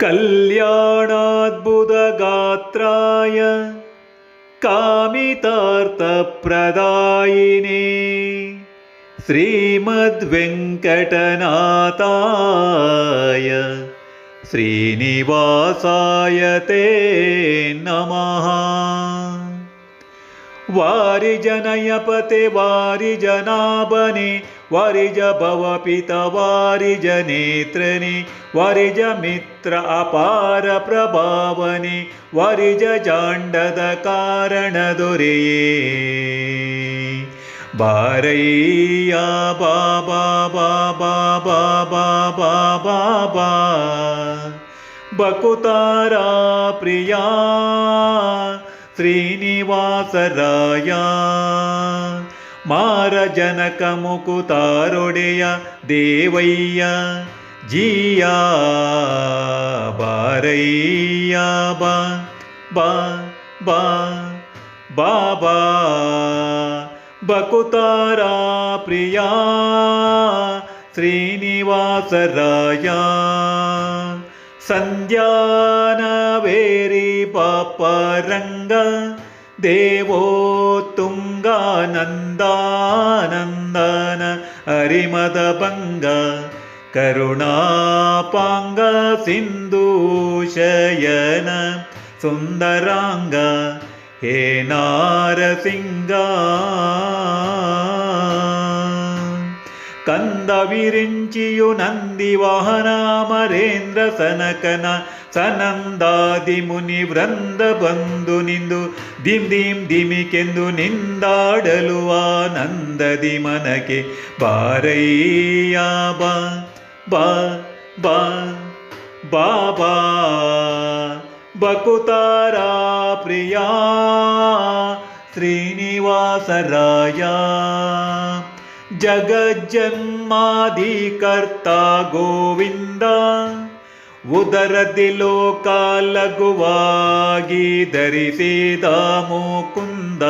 कल्याणाद्भुतगात्राय कामितार्थप्रदायिने श्रीमद्वेङ्कटनाथाय श्रीनिवासाय ते नमः। वारिजनयपते वारिजनाभने वरिज भव पित वारिजनेत्रिणि वरिजमित्र अपार प्रभावनि वरिजजाण्डदकारणदुरि वारय बाबा बाबा बाबा बाबाबा बकुतारा प्रिया श्रीनिवासराया। ಮಾರ ಜನಕ ಮುಕುತಾರೊಡೆಯ ದೇವಯ್ಯ, ಜಿಯ ಬಾರಯ್ಯ, ಬಾ ಬಾ ಬಾ ಬಾಬಾ ಬಕುತಾರ ಪ್ರಿಯ, ಶ್ರೀನಿವಾಸರಾಯ. ಸಂಧ್ಯಾನವೇರಿ ಪಾಪರಂಗ, ದೇವೋ ತುಂಗಾನಂದಾನಂದನ கங்கானந்தானந்தன அரிமத பங்க கருணாபாங்க சிந்தூஷயன சுந்தராங்க ஹே நாரசிங்கா கந்த விரிஞ்சியு நந்தி வாகன மரேந்திர சனகன ಸನಂದಾದಿ ಮುನಿ ವೃಂದ ಬಂದು ನಿಂದು ದಿಂ ದಿಂ ದಿಮಿಕೆಂದು ನಿಂದಾಡಲು ಆನಂದದಿ ಮನಕೆ ಬಾರಯ್ಯ, ಬಾ ಬಾ ಬಾ ಬಾಬಾ ಬಕುತಾರ ಪ್ರಿಯ, ಶ್ರೀನಿವಾಸರಾಯ. ಗೋವಿಂದ ಕರ್ತ ಲೋಕ ಲಘುವಾಗಿ ಧರಿಸಿದ ಮುಕುಂದ.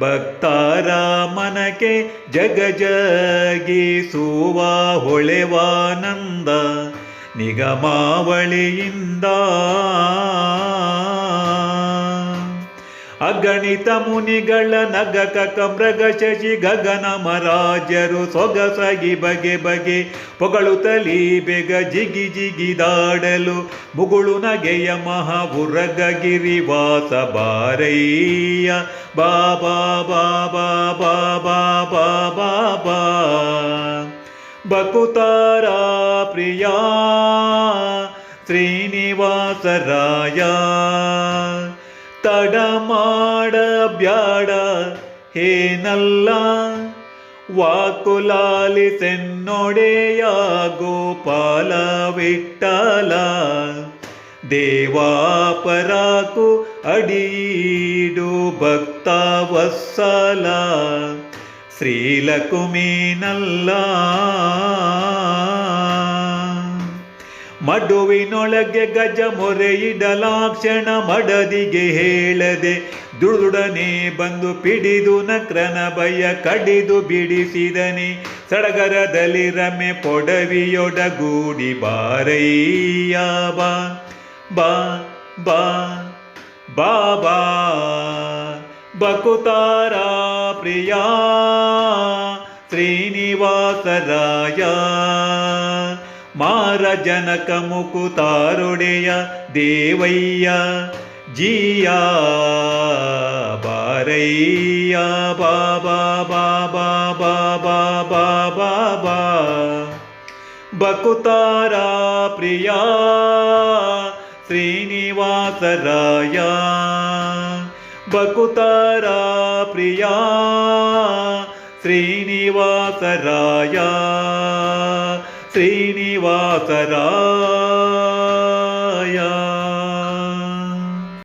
ಭಕ್ತಾರ ಮನಕೆ ಜಗ ಜಗಿಸುವ ಹೊಳೆವಾನಂದ. ನಿಗಮಾವಳಿಯಿಂದ ಅಗಣಿತ ಮುನಿಗಳ ನಗಕ ಕಮ್ರಗ ಶಶಿ ಗಗನ ಮರಾಜರು ಸೊಗಸಗಿ ಬಗೆ ಬಗೆ ಪೊಗಳುತ್ತಲೀ ಬೆಗ ಜಿಗಿ ಜಿಗಿದಾಡಲು ಮುಗುಳು ನಗೆಯ ಮಹಾಬುರಗ ಗಿರಿವಾಸ ಬಾರಯ್ಯ. ಬಾಬಾ ಬಾಬಾ ಬಾಬಾ ಬಾಬಾ ಬಾ ಬಕುತಾರ ಪ್ರಿಯ ಶ್ರೀನಿವಾಸರಾಯ ತಡ ಮಾಡ ಬ್ಯಾಡ ಹೇನಲ್ಲ ವಾಕುಲಾಲಿಸೆನ್ನೊಡೆಯ ಗೋಪಾಲ ವಿಠಲ ದೇವಾಪರಾಕು ಅಡೀಡು ಭಕ್ತ ವತ್ಸಲ ಶ್ರೀಲಕುಮೀನಲ್ಲ. ಮಡುವಿನೊಳಗೆ ಗಜ ಮೊರೆಯಿಡಲಾಕ್ಷಣ ಮಡದಿಗೆ ಹೇಳದೆ ದುಡುಡನೆ ಬಂದು ಪಿಡಿದು ನಕ್ರನ ಭಯ ಕಡಿದು ಬಿಡಿಸಿದನೆ. ಸಡಗರದಲ್ಲಿ ರಮೆ ಪೊಡವಿಯೊಡಗೂಡಿ ಬಾರಯ್ಯ, ಬಾ ಬಾ ಬಾ ಬಾಬಾ ಬಕುತಾರ ಪ್ರಿಯ, ಶ್ರೀನಿವಾಸರಾಯ. मारजनकमुकुतारुडय देवय्या जिया बारय्या बबाबाबाबाबाबाबाबा बकुतारा प्रिया श्रीनिवासराया बकुतारा प्रिया श्रीनिवासराया ശ്രീനിവാസരാ